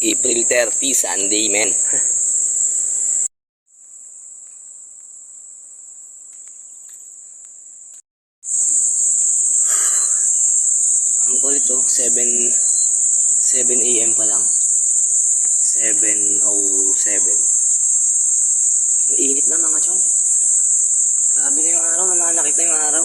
April 30, Sunday, men. Ang kulit to, 7 7 a.m. pa lang. 7.07. Ang init na mga chong. Grabe na yung araw, namanakit na yung araw.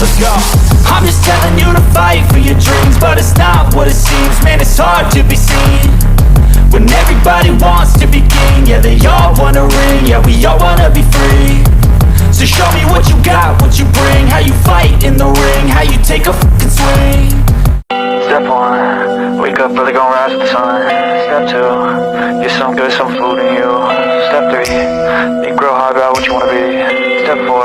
let's go. I'm just telling you to fight for your dreams, but it's not what it seems. Man, it's hard to be seen when everybody wants to be king. Yeah, they all wanna ring. Yeah, we all wanna be free. So show me what you got, what you bring, how you fight in the ring, how you take a fucking swing. Step one, wake up early, gonna rise with the sun. Step two, get some good, some food in you. Step three, think real hard about what you wanna be. Step four,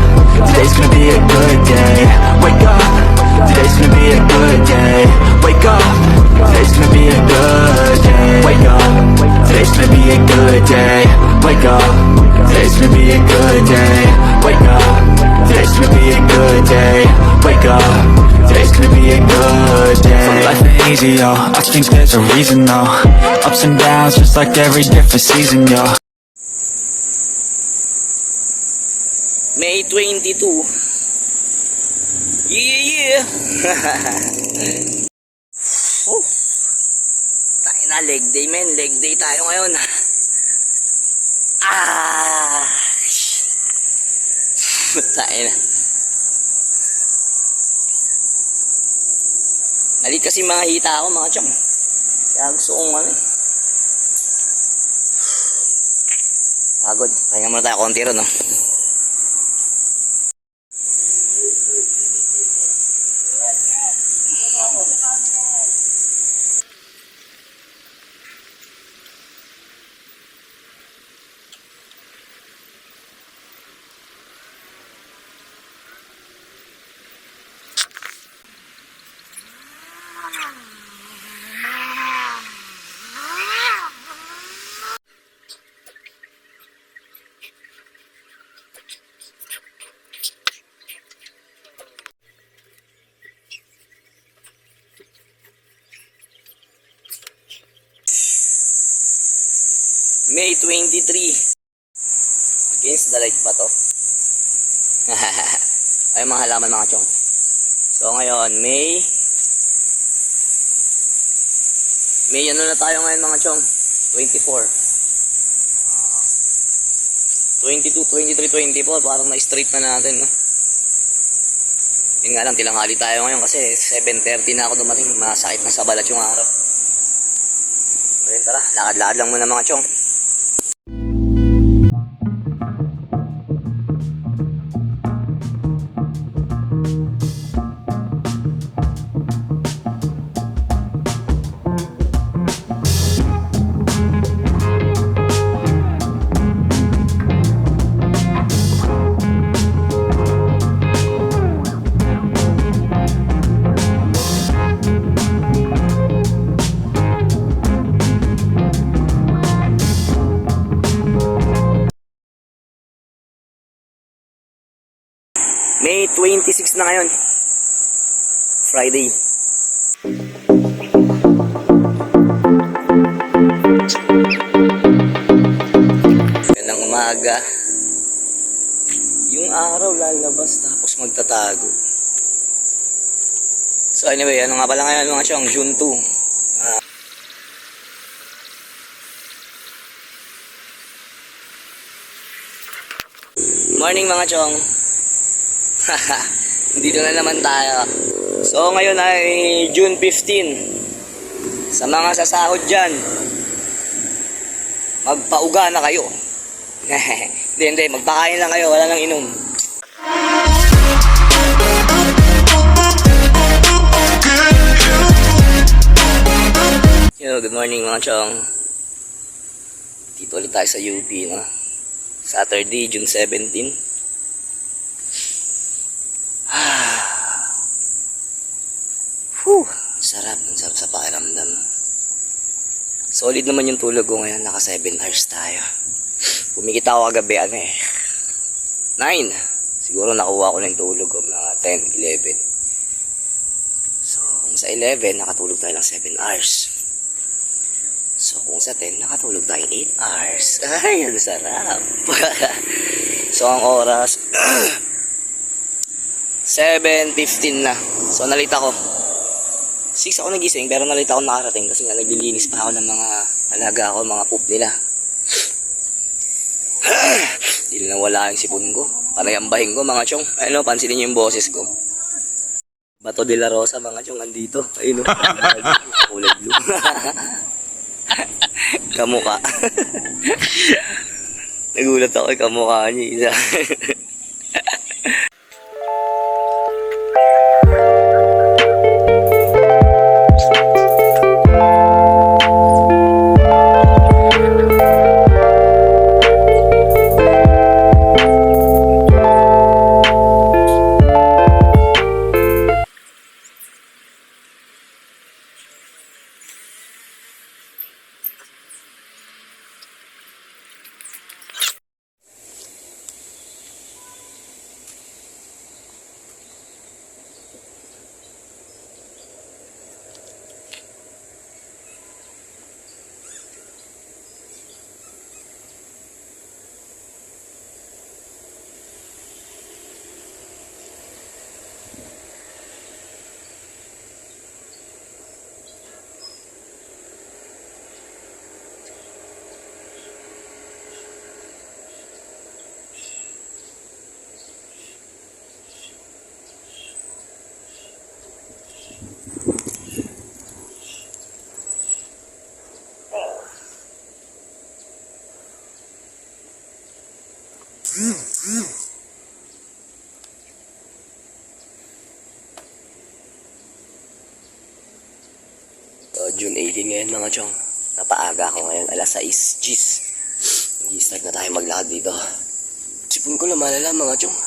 Today's gonna be a good day. Wake up. Today's gonna be a good day. Wake up. Today's gonna be a good day. Wake up. Today's gonna be a good day. Wake up. Today's gonna be a good day. Wake up. Today's gonna be a good day. Wake up. Today's gonna be a good day. Life ain't easy, yo. I think there's a reason, though. Ups and downs, just like every different season, yo. May 22. Yeah, yeah. oh. Tayo na, leg day, men. Leg day tayo ngayon. Ah. tayo na. Nalit kasi mga hita ako, mga chong. Kaya gusto kong ano eh. Pagod. Pahinga muna tayo konti ron, no? May 23. Against the light pa to. Ay mga halaman mga chong. So ngayon, May May ano na tayo ngayon mga chong? 24. Ah, 22, 23, 24. Parang na-straight na natin. No? Yun nga lang, tilanghali tayo ngayon kasi 7.30 na ako dumating. Masakit na sa balat yung araw. Ayun, tara. Lakad-lakad lang muna mga chong. 26 na ngayon. Friday. Gandang umaga. Yung araw lalabas tapos magtatago. So anyway, ano nga pala ngayon mga siyang June 2. Ah. Morning mga chong. Dito na naman tayo. So ngayon ay June 15. Sa mga sasahod dyan, magpauga na kayo. Hindi, hindi. Magpakain lang kayo. Wala nang inom. Yo, good morning mga chong. Dito ulit tayo sa UP, no? Saturday, June 17. Whew, sarap. Ang sarap sa pakiramdam. Solid naman yung tulog ko ngayon. Naka 7 hours tayo. Pumikita ako kagabi, ano eh. 9. Siguro nakuha ko na yung tulog ko. Mga 10, 11. So, kung sa 11, nakatulog tayo ng 7 hours. So, kung sa 10, nakatulog tayo 8 hours. Ay, ang sarap. so, ang oras, 7.15 na. So, nalita ko. 6 ako nagising, pero nalita ako nakarating kasi nga naglilinis pa ako ng mga alaga ko, mga poop nila. Hindi na wala yung sipon ko. Panayambahin ko, mga chong. Ano, pansinin niyo yung boses ko. Bato de la Rosa, mga chong, andito. Ayun, o. Kulay blue. Kamuka. Nagulat ako, eh, kamukha niya. Isa. June 18 ngayon mga chong. Napaaga ako ngayon. Alas 6. Jeez. Nag-start na tayo maglakad dito. Sipon ko na malala mga chong.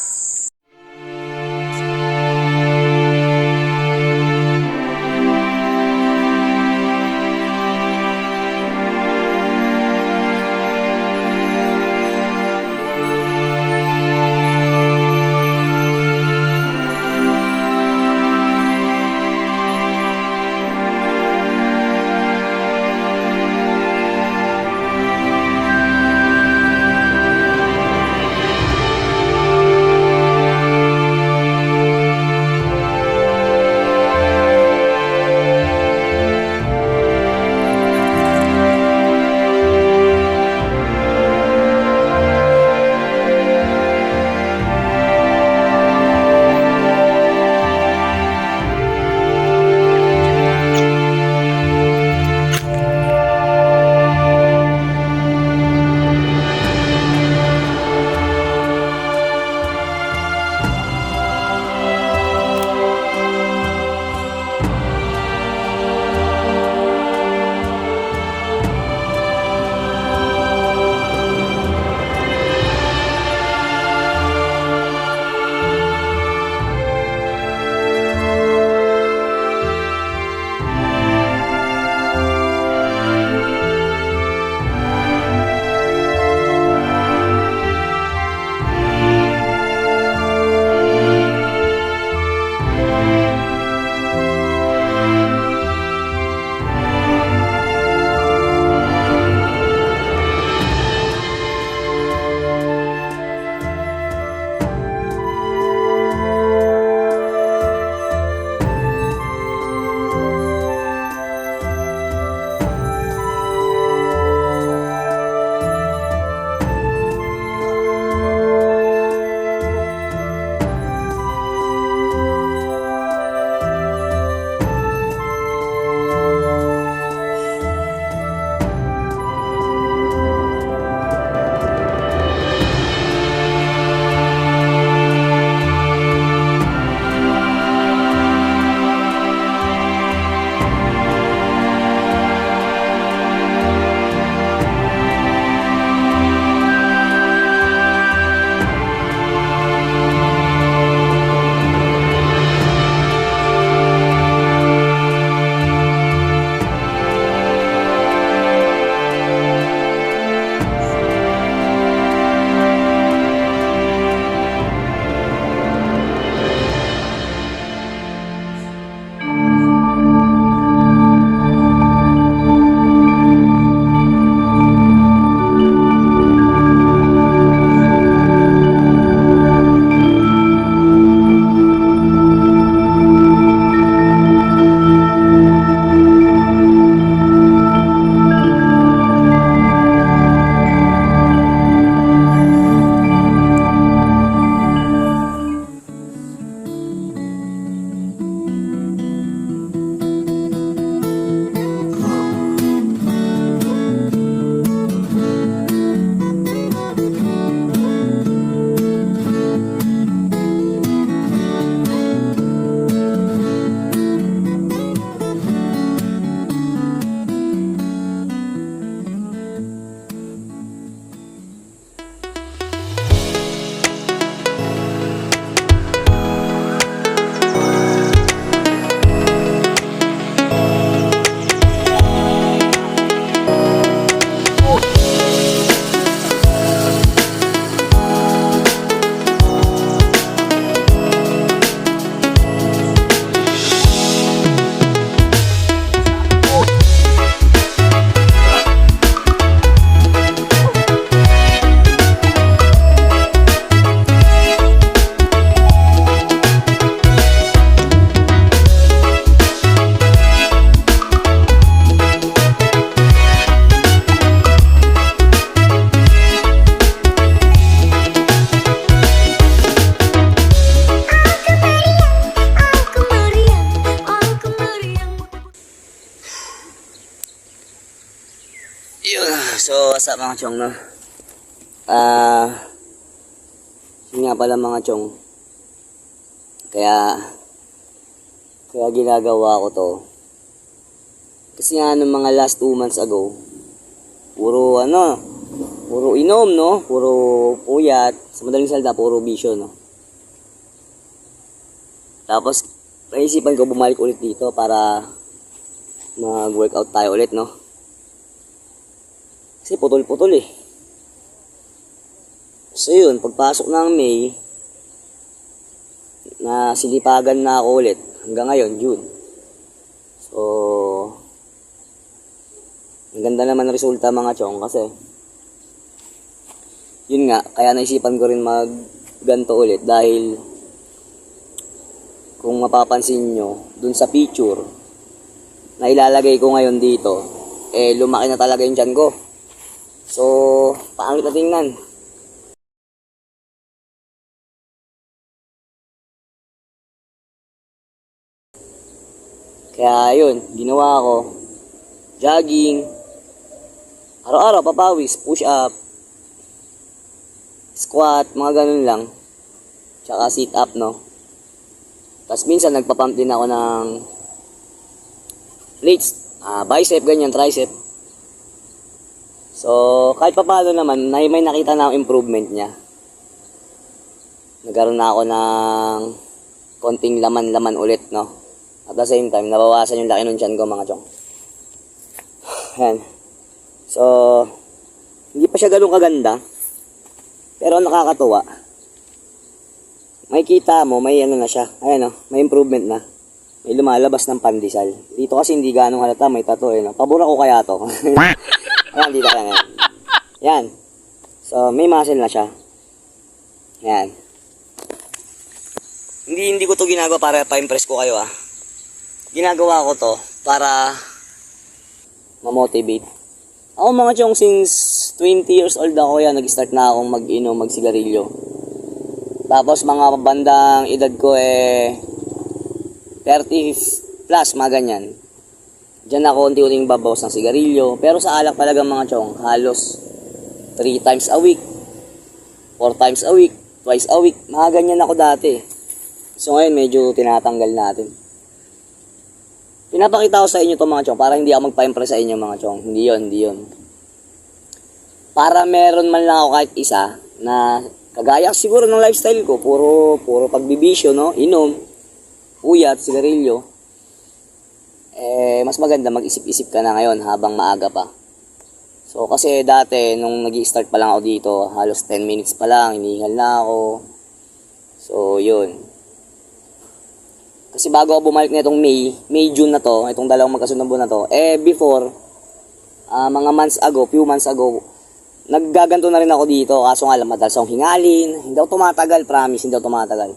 Up mga chong, no? Ah, yun nga pala mga chong. Kaya, kaya ginagawa ko to. Kasi nga nung mga last two months ago, puro ano, puro inom, no? Puro puyat. Sa madaling salita, puro bisyo, no? Tapos, naisipan ko bumalik ulit dito para mag-workout tayo ulit, no? Kasi putol-putol eh. So yun, pagpasok ng May, na silipagan na ako ulit hanggang ngayon, June. So, ang ganda naman ng resulta mga chong kasi yun nga, kaya naisipan ko rin mag ganto ulit dahil kung mapapansin nyo, dun sa picture na ilalagay ko ngayon dito, eh lumaki na talaga yung tiyan ko. So, pangit na tingnan. Kaya yun, ginawa ko. Jogging. Araw-araw, papawis, push up. Squat, mga ganun lang. Tsaka sit up, no? Tapos minsan nagpapump din ako ng plates, ah, bicep, ganyan, tricep. So, kahit pa paano naman, may, may nakita na improvement niya. Nagkaroon na ako ng konting laman-laman ulit, no? At the same time, nabawasan yung laki ng tiyan ko, mga chong. Ayan. So, hindi pa siya ganun kaganda. Pero nakakatuwa. May kita mo, may ano na siya. Ayan, no? May improvement na. May lumalabas ng pandesal. Dito kasi hindi ganong halata, may tattoo, eh, no? Pabura ko kaya to. Ayan, dito ka na. Yan. So, may muscle na siya. Yan. Hindi, hindi ko to ginagawa para pa-impress ko kayo, ah. Ginagawa ko to para ma-motivate. Ako mga chong, since 20 years old ako yan, nag-start na akong mag-inom, magsigarilyo. Tapos mga bandang edad ko eh 30 plus, mga ganyan. Diyan ako unti-unting babawas ng sigarilyo. Pero sa alak talaga mga chong, halos 3 times a week, 4 times a week, twice a week. Mga ganyan ako dati. So ngayon medyo tinatanggal natin. Pinapakita ko sa inyo to mga chong para hindi ako magpa-impress sa inyo mga chong. Hindi yon, hindi yon. Para meron man lang ako kahit isa na kagaya siguro ng lifestyle ko, puro puro pagbibisyo, no? Inom, uyat, sigarilyo. Eh, mas maganda mag-isip-isip ka na ngayon habang maaga pa. So, kasi dati, nung nag start pa lang ako dito, halos 10 minutes pa lang, hinihingal na ako. So, yun. Kasi bago ako bumalik na itong May, May, June na to, itong dalawang magkasunod na to, eh, before, ah, mga months ago, few months ago, naggaganto na rin ako dito, kaso nga lang, madalas akong hingalin, hindi ako tumatagal, promise, hindi ako tumatagal.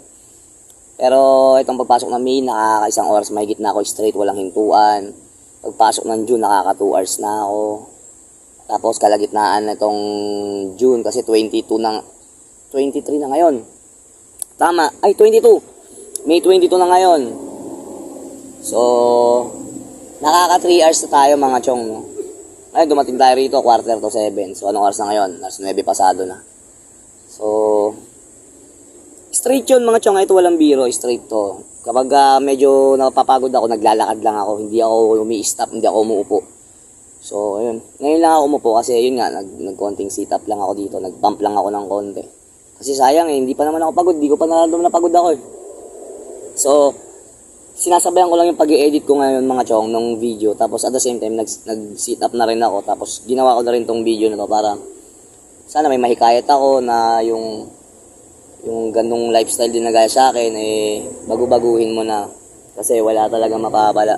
Pero itong pagpasok ng May, nakakaisang oras mahigit na ako straight, walang hintuan. Pagpasok ng June, nakaka 2 hours na ako. Tapos kalagitnaan na itong June kasi 22 na 23 na ngayon. Tama, ay 22. May 22 na ngayon. So, nakaka 3 hours na tayo mga chong. No? Ay, dumating tayo rito, quarter to 7. So, anong oras na ngayon? Alas 9 pasado na. So, straight yun mga chong. Ito walang biro, straight to. Kapag ah, medyo napapagod ako, naglalakad lang ako. Hindi ako umi-stop, hindi ako umuupo. So, ayun. Ngayon lang ako umupo kasi yun nga, nag, nag-konting sit-up lang ako dito. Nag-pump lang ako ng konti. Kasi sayang eh, hindi pa naman ako pagod. Hindi ko pa nararamdaman na pagod ako eh. So, sinasabayan ko lang yung pag edit ko ngayon mga chong ng video. Tapos at the same time, nag, nag-sit up na rin ako. Tapos ginawa ko na rin tong video na to para sana may mahikayat ako na yung yung ganong lifestyle din na gaya sa akin, eh, bago-baguhin mo na. Kasi wala talaga makabala.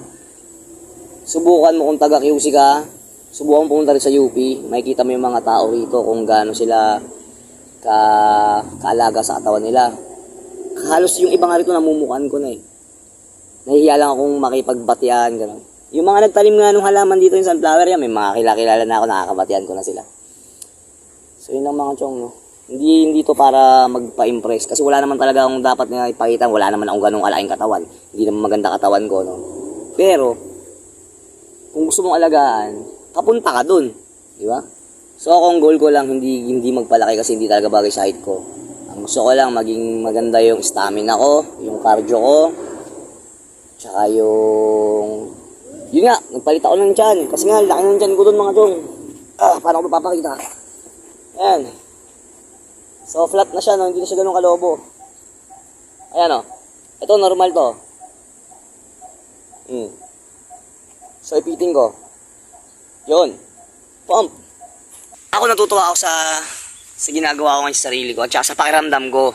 Subukan mo kung taga QC ka, subukan mo pumunta rin sa UP, makikita mo yung mga tao rito kung gaano sila ka kaalaga sa katawan nila. Halos yung iba nga rito namumukan ko na eh. Nahihiya lang akong makipagbatian, gano'n. Yung mga nagtalim nga nung halaman dito yung sunflower yan, may mga kilala na ako, nakakabatian ko na sila. So yun lang mga chong, no. Hindi, hindi to para magpa-impress. Kasi wala naman talaga akong dapat na ipakita. Wala naman akong ganong kalaking katawan. Hindi naman maganda katawan ko, no. Pero, kung gusto mong alagaan, kapunta ka dun. Di ba? So akong goal ko lang hindi hindi magpalaki kasi hindi talaga bagay sa height ko. Ang gusto ko lang maging maganda yung stamina ko, yung cardio ko, tsaka yung yun nga, nagpalit ako ng tiyan. Kasi nga, laki ng tiyan ko doon mga chong. Ah, paano ko papakita? Ayan. So, flat na siya, no? hindi na siya ganun kalobo. Ayan, o. Ito, normal to. Hmm. So, ipitin ko. Yun. Pump. Ako natutuwa ako sa sa ginagawa ko ngayon sa sarili ko at sa pakiramdam ko.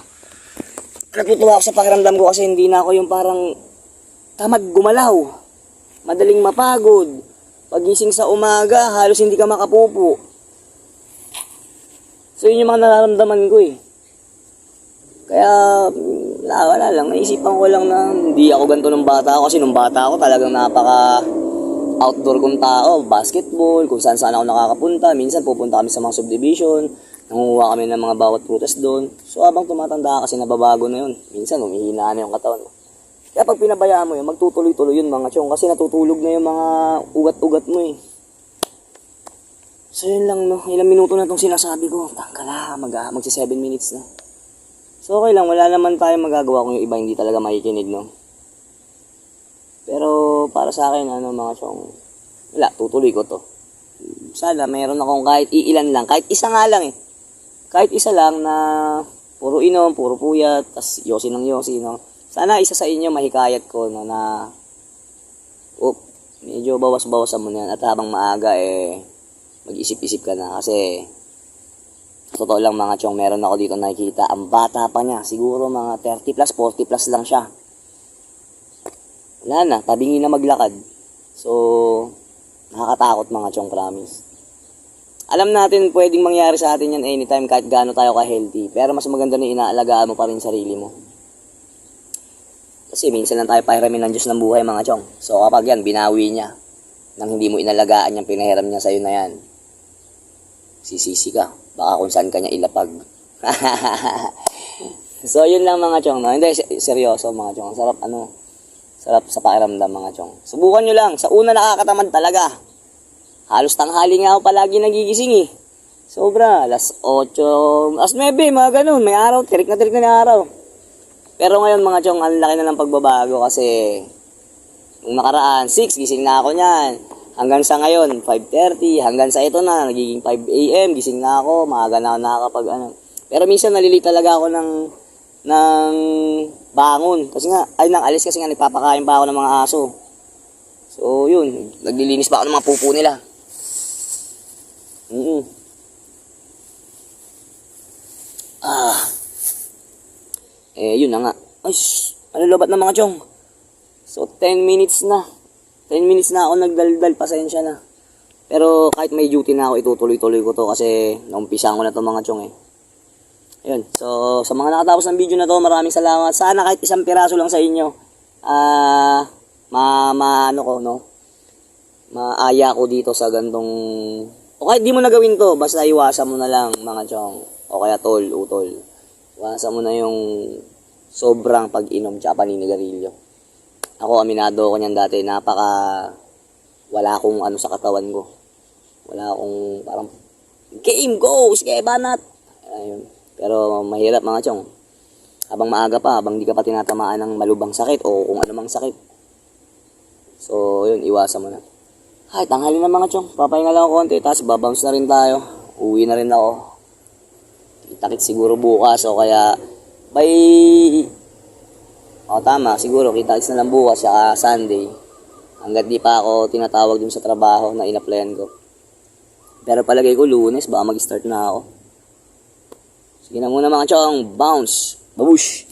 Natutuwa ako sa pakiramdam ko kasi hindi na ako yung parang tamad gumalaw. Madaling mapagod. Pagising sa umaga, halos hindi ka makapupo. So yun yung mga nararamdaman ko eh. Kaya, mm, wala, wala lang. Naisipan ko lang na hindi ako ganito nung bata ako. Kasi nung bata ako talagang napaka outdoor kong tao. Basketball, kung saan saan ako nakakapunta. Minsan pupunta kami sa mga subdivision. Nangunguha kami ng mga bawat prutas doon. So habang tumatanda kasi nababago na yun. Minsan umihina na yung katawan mo. Kaya pag pinabayaan mo yun, magtutuloy-tuloy yun mga chong. Kasi natutulog na yung mga ugat-ugat mo eh. So yun lang no, ilang minuto na itong sinasabi ko. Tangkala, mag, magsi 7 minutes na. So okay lang, wala naman tayong magagawa kung yung iba hindi talaga makikinig no. Pero para sa akin, ano mga chong, wala, tutuloy ko to. Sana meron akong kahit iilan lang, kahit isa nga lang eh. Kahit isa lang na puro inom, puro puyat, tas yosi ng yosi, no. Sana isa sa inyo mahikayat ko no, na, up, medyo bawas-bawasan mo na yan. At habang maaga eh, mag-isip-isip ka na kasi totoo lang mga chong meron ako dito nakikita. Ang bata pa niya siguro mga 30 plus 40 plus lang siya. Wala na tabingi na maglakad. So nakakatakot mga chong promise. Alam natin pwedeng mangyari sa atin yan anytime kahit gaano tayo ka healthy pero mas maganda na inaalagaan mo pa rin sarili mo. Kasi minsan lang tayo pahiramin ng Diyos ng buhay mga chong. So kapag yan binawi niya nang hindi mo inalagaan yung pinahiram niya sa'yo na yan sisisi ka. Baka kung saan ka niya ilapag. so, yun lang mga chong. No? Hindi, se- seryoso mga chong. Sarap ano, sarap sa pakiramdam mga chong. Subukan nyo lang. Sa una nakakatamad talaga. Halos tanghali nga ako palagi nagigising eh. Sobra, alas 8, alas 9, mga ganun. May araw, tirik na tirik na yung araw. Pero ngayon mga chong, ang laki na ng pagbabago kasi Nung nakaraan, 6, gising na ako niyan. Hanggang sa ngayon, 5.30. Hanggang sa ito na, nagiging 5 a.m. Gising na ako, maaga na ako nakakapag ano. Pero minsan nalilate talaga ako ng, ng bangon. Kasi nga, ay nang alis kasi nga nagpapakain pa ako ng mga aso. So, yun. Naglilinis pa ako ng mga pupo nila. Mm Ah. Eh, yun na nga. Ay, ano lobat ng mga chong? So, 10 minutes na. 10 minutes na ako nagdaldal, pasensya na. Pero kahit may duty na ako, itutuloy-tuloy ko to kasi naumpisahan ko na to mga chong eh. Ayun. So, sa mga nakatapos ng video na to, maraming salamat. Sana kahit isang piraso lang sa inyo, ah, ma, ma, ano ko, no? Maaya ko dito sa gantong, o kahit di mo na gawin to, basta iwasan mo na lang mga chong. O kaya tol, utol. Iwasan mo na yung sobrang pag-inom tsaka paninigarilyo. Ako, aminado ako niyan dati, napaka wala akong ano sa katawan ko. Wala akong parang game, go! Sige, banat! Ayun. Pero mahirap mga chong. Habang maaga pa, habang di ka pa tinatamaan ng malubang sakit o kung anumang sakit. So, yun, iwasan mo na. Ay, tanghali na mga chong. Papahinga lang ako konti, tapos babounce na rin tayo. Uwi na rin ako. Kita-kit siguro bukas o kaya by o tama, siguro kita-kits na lang bukas sa Sunday. Hanggat di pa ako tinatawag dun sa trabaho na in-applyan ko. Pero palagay ko lunes, baka mag-start na ako. Sige na muna mga chong, bounce, babush!